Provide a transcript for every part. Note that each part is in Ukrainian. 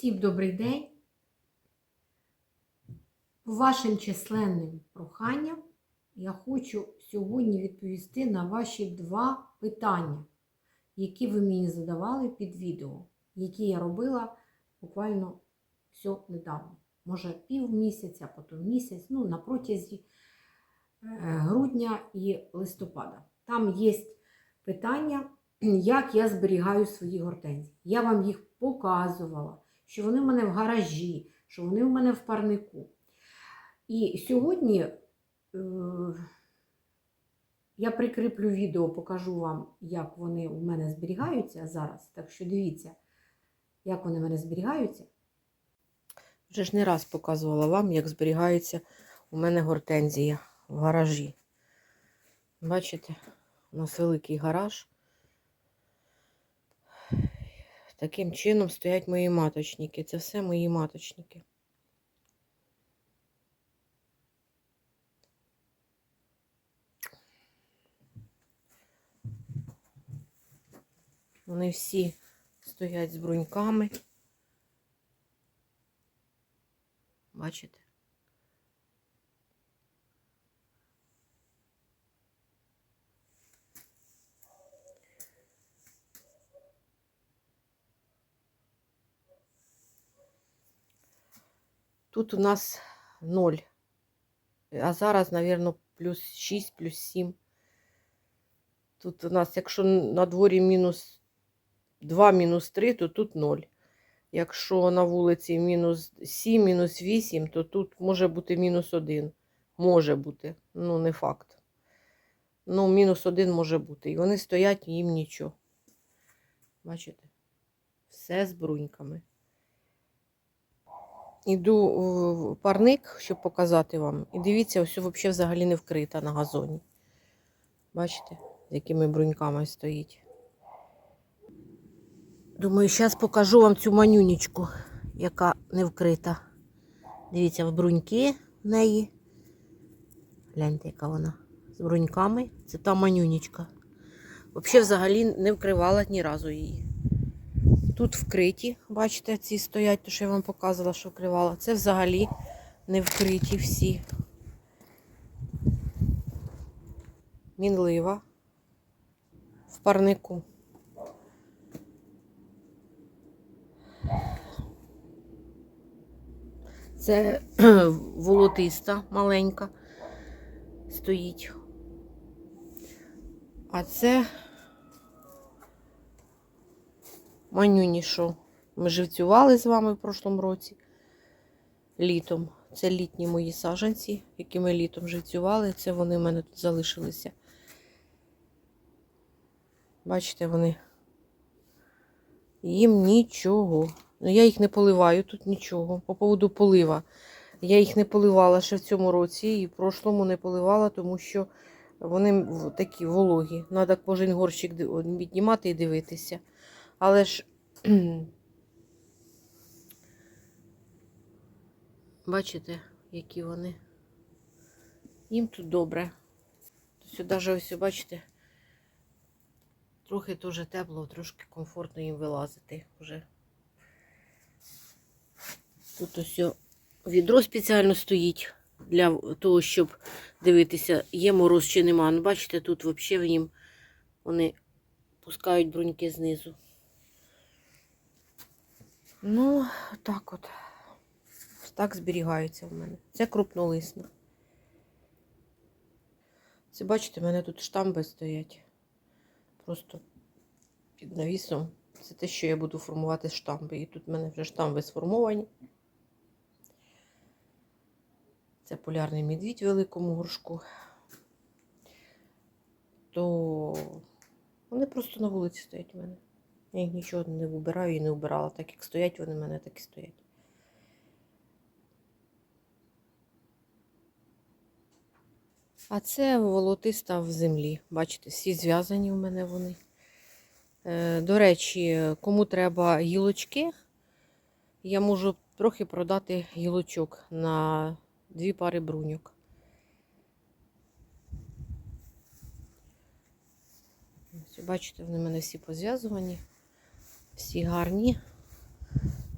Всім добрий день. Вашим численним проханням я хочу сьогодні відповісти на ваші два питання, які ви мені задавали під відео, які я робила буквально все недавно. Може, пів місяця, потім місяць, ну, на протязі е, грудня і листопада. Там є питання, як я зберігаю свої гортензії. Я вам їх показувала, що вони в мене в гаражі, що вони в мене в парнику. І сьогодні е, я прикріплю відео, покажу вам, як вони у мене зберігаються зараз. Так що дивіться, як вони в мене зберігаються. Вже ж не раз показувала вам, як зберігається у мене гортензія в гаражі. Бачите, у нас великий гараж. Таким чином стоять мої маточники. Це все мої маточники. Вони всі стоять з бруньками. Бачите? Тут у нас 0. А зараз, мабуть, плюс 6, плюс 7. Тут у нас, якщо на дворі мінус 2, мінус 3, то тут 0. Якщо на вулиці мінус 7, мінус 8, то тут може бути мінус 1. Може бути, ну не факт. Ну, мінус 1 може бути. І вони стоять, їм нічого. Бачите? Все з бруньками. Іду в парник, щоб показати вам. І дивіться, ось взагалі взагалі не вкрита на газоні. Бачите, з якими бруньками стоїть. Думаю, зараз покажу вам цю манюнічку, яка не вкрита. Дивіться, в бруньки в неї. Гляньте, яка вона. З бруньками. Це та манюнічка. Взагалі, взагалі не вкривала ні разу її. Тут вкриті, бачите, ці стоять, то що я вам показувала, що вкривала. Це взагалі не вкриті всі. Мінлива. В парнику. Це волотиста маленька стоїть. А це манюні, що ми живцювали з вами в прошлому році літом. Це літні мої саженці, які ми літом живцювали. Це вони в мене тут залишилися. Бачите, вони. Їм нічого. Ну, я їх не поливаю тут нічого. По поводу полива. Я їх не поливала ще в цьому році і в прошлому не поливала, тому що вони такі вологі. Треба кожен горщик піднімати і дивитися. Але ж бачите, які вони. Їм тут добре. Сюди навіть ось, бачите, трохи теж тепло, трошки комфортно їм вилазити вже. Тут ось відро спеціально стоїть для того, щоб дивитися, є мороз чи нема. Ну, бачите, тут взагалі їм вони пускають бруньки знизу. Ну, так от. Так зберігаються в мене. Це крупнолисна. Це, бачите, в мене тут штамби стоять. Просто під навісом. Це те, що я буду формувати штамби. І тут в мене вже штамби сформовані. Це полярний медвідь в великому горшку. То вони просто на вулиці стоять у мене. Я їх нічого не вибираю і не вбирала. Так як стоять, вони в мене так і стоять. А це волотиста в землі. Бачите, всі зв'язані у мене вони. Е, До речі, кому треба гілочки, я можу трохи продати гілочок на дві пари бруньок. Бачите, вони в мене всі позв'язувані, всі гарні.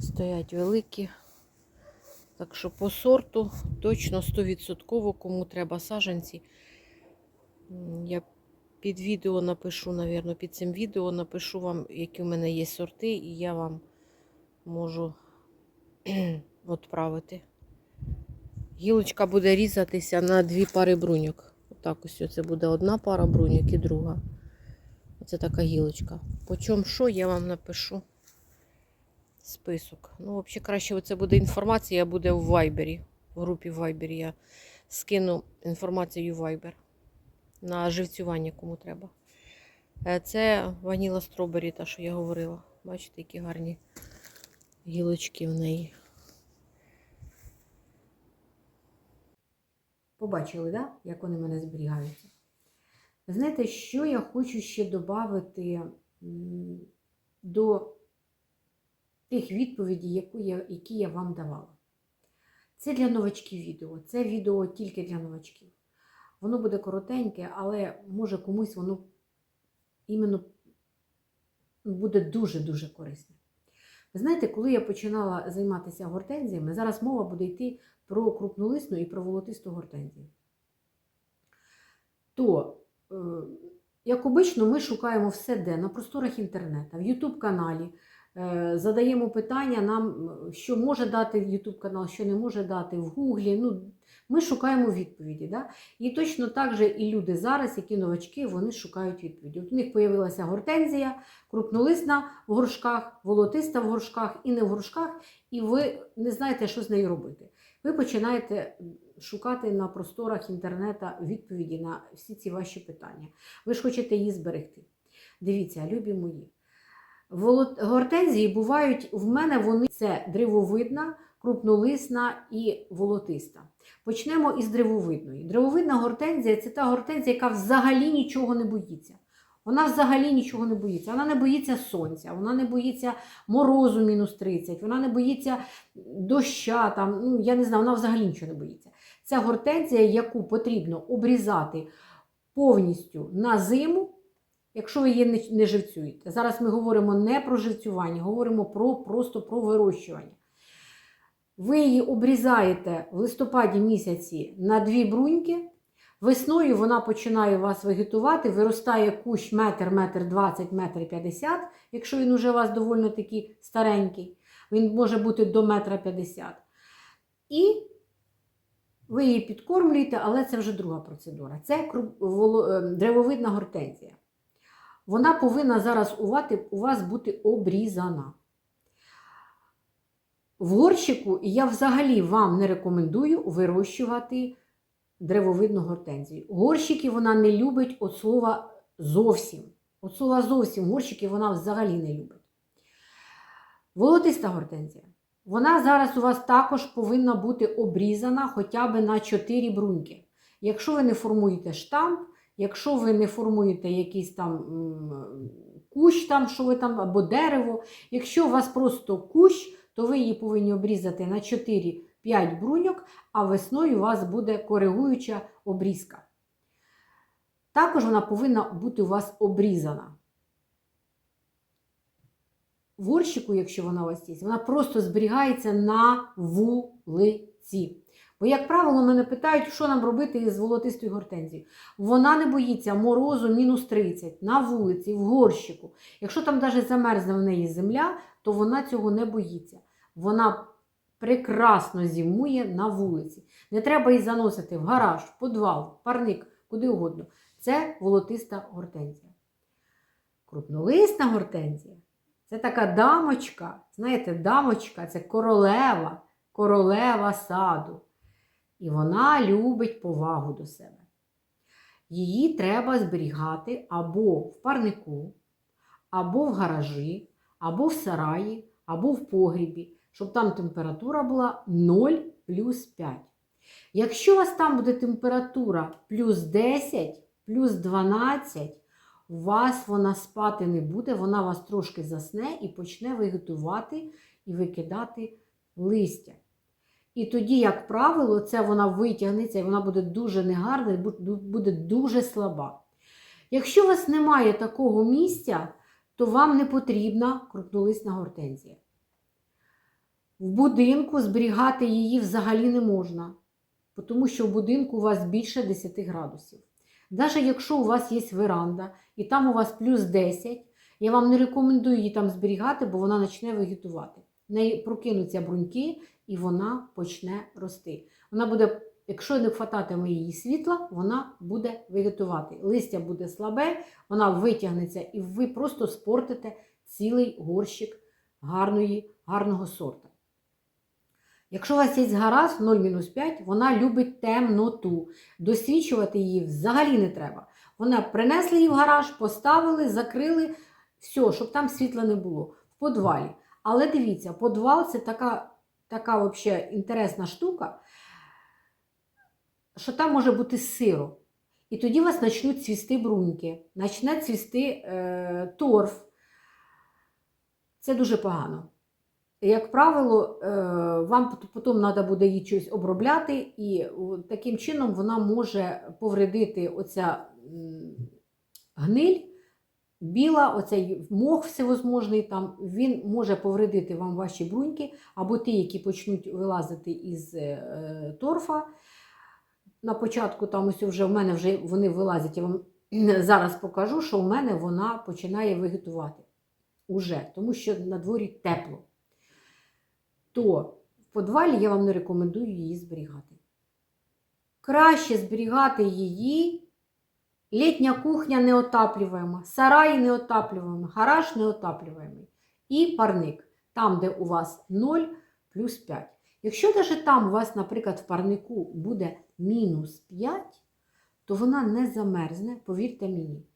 Стоять великі. Так що по сорту точно 100% кому треба саджанці. Я під відео напишу, навірно, під цим відео напишу вам, які в мене є сорти, і я вам можу відправити. Гілочка буде різатися на дві пари бруньок. Отак ось це буде одна пара бруньок і друга. Оце така гілочка. По чому що, я вам напишу список. Ну, взагалі, краще це буде інформація, буде в Viber, в групі Viber. Я скину інформацію в Viber на живцювання, кому треба. Е, Це ваніла стробері, та, що я говорила. Бачите, які гарні гілочки в неї. Побачили, да? як вони мене зберігаються. Знаєте, що я хочу ще додати до тих відповідей, які я вам давала. Це для новачків відео. Це відео тільки для новачків. Воно буде коротеньке, але може комусь воно іменно буде дуже-дуже корисне. Ви знаєте, коли я починала займатися гортензіями, зараз мова буде йти про крупнолисну і про волотисту гортензію. То, як обично, ми шукаємо все де на просторах інтернету, в YouTube каналі. Е, Задаємо питання нам, е, що може дати YouTube канал, що не може дати в Гуглі. Ну, ми шукаємо відповіді. Да? І точно так же і люди зараз, які новачки, вони шукають відповіді. От у них з'явилася гортензія, крупнолисна в горшках, волотиста в горшках і не в горшках, і ви не знаєте, що з нею робити. Ви починаєте шукати на просторах інтернету відповіді на всі ці ваші питання. Ви ж хочете її зберегти. Дивіться, любі мої. Гортензії бувають в мене вони це древовидна, крупнолисна і волотиста. Почнемо із древовидної. Древовидна гортензія це та гортензія, яка взагалі нічого не боїться. Вона взагалі нічого не боїться. Вона не боїться сонця, вона не боїться морозу мінус 30, вона не боїться доща, там, ну, я не знаю, вона взагалі нічого не боїться. Це гортензія, яку потрібно обрізати повністю на зиму, якщо ви її не, живцюєте. Зараз ми говоримо не про живцювання, говоримо про, просто про вирощування. Ви її обрізаєте в листопаді місяці на дві бруньки. Весною вона починає вас вегетувати, виростає кущ метр, метр 20, метр 50, якщо він уже у вас доволі такий старенький. Він може бути до метра 50. І ви її підкормлюєте, але це вже друга процедура. Це е, древовидна гортензія. Вона повинна зараз у вас- бути обрізана. В горщику я взагалі вам не рекомендую вирощувати древовидну гортензію. Горщики вона не любить від слова зовсім. От слова зовсім горщики вона взагалі не любить. Волотиста гортензія. Вона зараз у вас також повинна бути обрізана хоча б на 4 бруньки. Якщо ви не формуєте штамп, якщо ви не формуєте якийсь там кущ, там, що ви там, або дерево, якщо у вас просто кущ, то ви її повинні обрізати на 4-5 бруньок, а весною у вас буде коригуюча обрізка. Також вона повинна бути у вас обрізана. Горщику, якщо вона у вас є, вона просто зберігається на вулиці. Бо, як правило, мене питають, що нам робити із волотистою гортензією. Вона не боїться морозу мінус 30 на вулиці, в горщику. Якщо там навіть замерзне в неї земля, то вона цього не боїться. Вона прекрасно зимує на вулиці. Не треба її заносити в гараж, в підвал, в парник, куди угодно. Це волотиста гортензія. Крупнолисна гортензія це така дамочка, знаєте, дамочка це королева, королева саду. І вона любить повагу до себе. Її треба зберігати або в парнику, або в гаражі, або в сараї, або в погрібі, щоб там температура була 0 плюс 5. Якщо у вас там буде температура плюс 10, плюс 12, у вас вона спати не буде, вона вас трошки засне і почне вегетувати і викидати листя. І тоді, як правило, це вона витягнеться і вона буде дуже негарна, буде дуже слаба. Якщо у вас немає такого місця, то вам не потрібна крупнолисна гортензія. В будинку зберігати її взагалі не можна, тому що в будинку у вас більше 10 градусів. Навіть якщо у вас є веранда і там у вас плюс 10, я вам не рекомендую її там зберігати, бо вона почне вегетувати. В неї прокинуться бруньки і вона почне рости. Вона буде, якщо не хвататиме її світла, вона буде вегетувати. Листя буде слабе, вона витягнеться, і ви просто спортите цілий горщик гарної, гарного сорту. Якщо у вас є гараж 0-5, вона любить темноту. Досвідчувати її взагалі не треба. Вона принесли її в гараж, поставили, закрили, все, щоб там світла не було. В подвалі. Але дивіться, подвал це така, така вообще інтересна штука, що там може бути сиро. І тоді у вас почнуть цвісти бруньки, почне цвісти е, торф. Це дуже погано. Як правило, е, вам потім треба буде її щось обробляти, і таким чином вона може повредити оця гниль, біла, оцей мох всевозможний, там, він може повредити вам ваші бруньки, або ті, які почнуть вилазити із е, торфа. На початку там ось вже в мене вже вони вилазять, я вам зараз покажу, що в мене вона починає вегетувати. Уже, тому що на дворі тепло то в подвалі я вам не рекомендую її зберігати. Краще зберігати її. Літня кухня неотаплюємо, сараї неотаплюємо, гараж неотаплюємий. І парник, там, де у вас 0 плюс 5. Якщо навіть там у вас, наприклад, в парнику буде мінус 5, то вона не замерзне, повірте мені.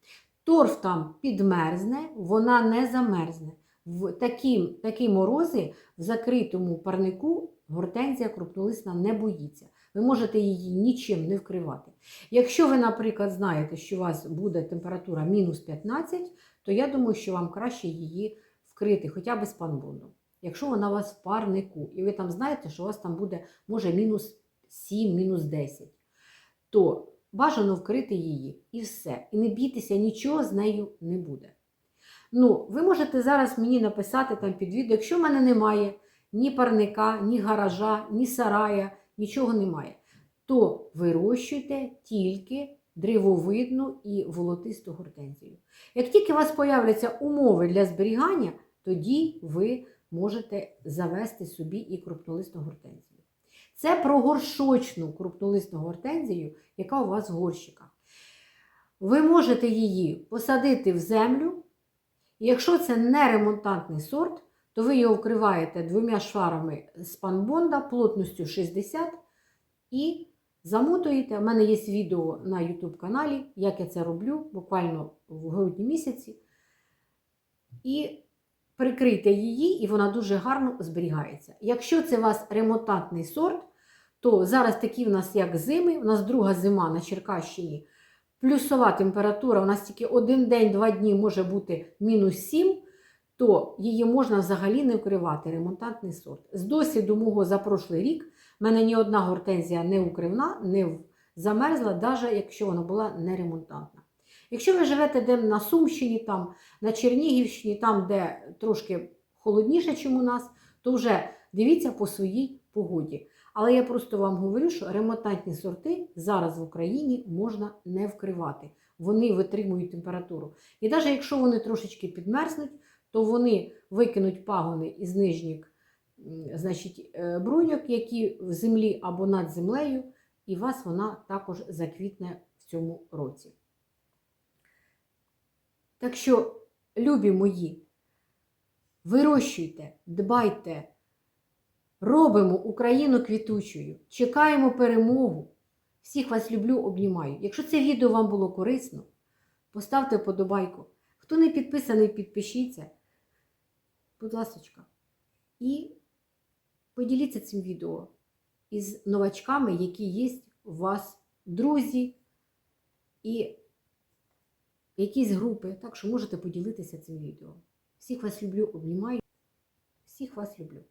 Торф там підмерзне, вона не замерзне. В такі, такі морози в закритому парнику гортензія крупнолисна не боїться. Ви можете її нічим не вкривати. Якщо ви, наприклад, знаєте, що у вас буде температура мінус 15, то я думаю, що вам краще її вкрити хоча б з панбондом. Якщо вона у вас в парнику, і ви там знаєте, що у вас там буде може мінус 7, мінус 10, то бажано вкрити її і все. І не бійтеся, нічого з нею не буде. Ну, ви можете зараз мені написати там під відео, якщо в мене немає ні парника, ні гаража, ні сарая, нічого немає, то вирощуйте тільки древовидну і волотисту гортензію. Як тільки у вас появляться умови для зберігання, тоді ви можете завести собі і крупнолистну гортензію. Це про горшочну крупнолистну гортензію, яка у вас в горщиках. Ви можете її посадити в землю. Якщо це не ремонтантний сорт, то ви його вкриваєте двома шварами з панбонда плотністю 60 і замотуєте. У мене є відео на YouTube каналі, як я це роблю, буквально в грудні місяці. І прикрийте її, і вона дуже гарно зберігається. Якщо це у вас ремонтантний сорт, то зараз такі в нас як зими, у нас друга зима на Черкащині. Плюсова температура, у нас тільки один день, два дні може бути мінус 7, то її можна взагалі не вкривати, ремонтантний сорт. З досвіду мого за прошлий рік в мене ні одна гортензія не укривна, не замерзла, навіть якщо вона була не ремонтантна. Якщо ви живете де на Сумщині, там, на Чернігівщині, там, де трошки холодніше, ніж у нас, то вже дивіться по своїй погоді. Але я просто вам говорю, що ремонтантні сорти зараз в Україні можна не вкривати. Вони витримують температуру. І навіть якщо вони трошечки підмерзнуть, то вони викинуть пагони із нижніх значить, е, бруньок, які в землі або над землею, і вас вона також заквітне в цьому році. Так що, любі мої, вирощуйте, дбайте. Робимо Україну квітучою, чекаємо перемогу. Всіх вас люблю, обнімаю. Якщо це відео вам було корисно, поставте вподобайку. Хто не підписаний, підпишіться. Будь ласка. І поділіться цим відео із новачками, які є у вас друзі і якісь групи. Так що можете поділитися цим відео. Всіх вас люблю, обнімаю. Всіх вас люблю.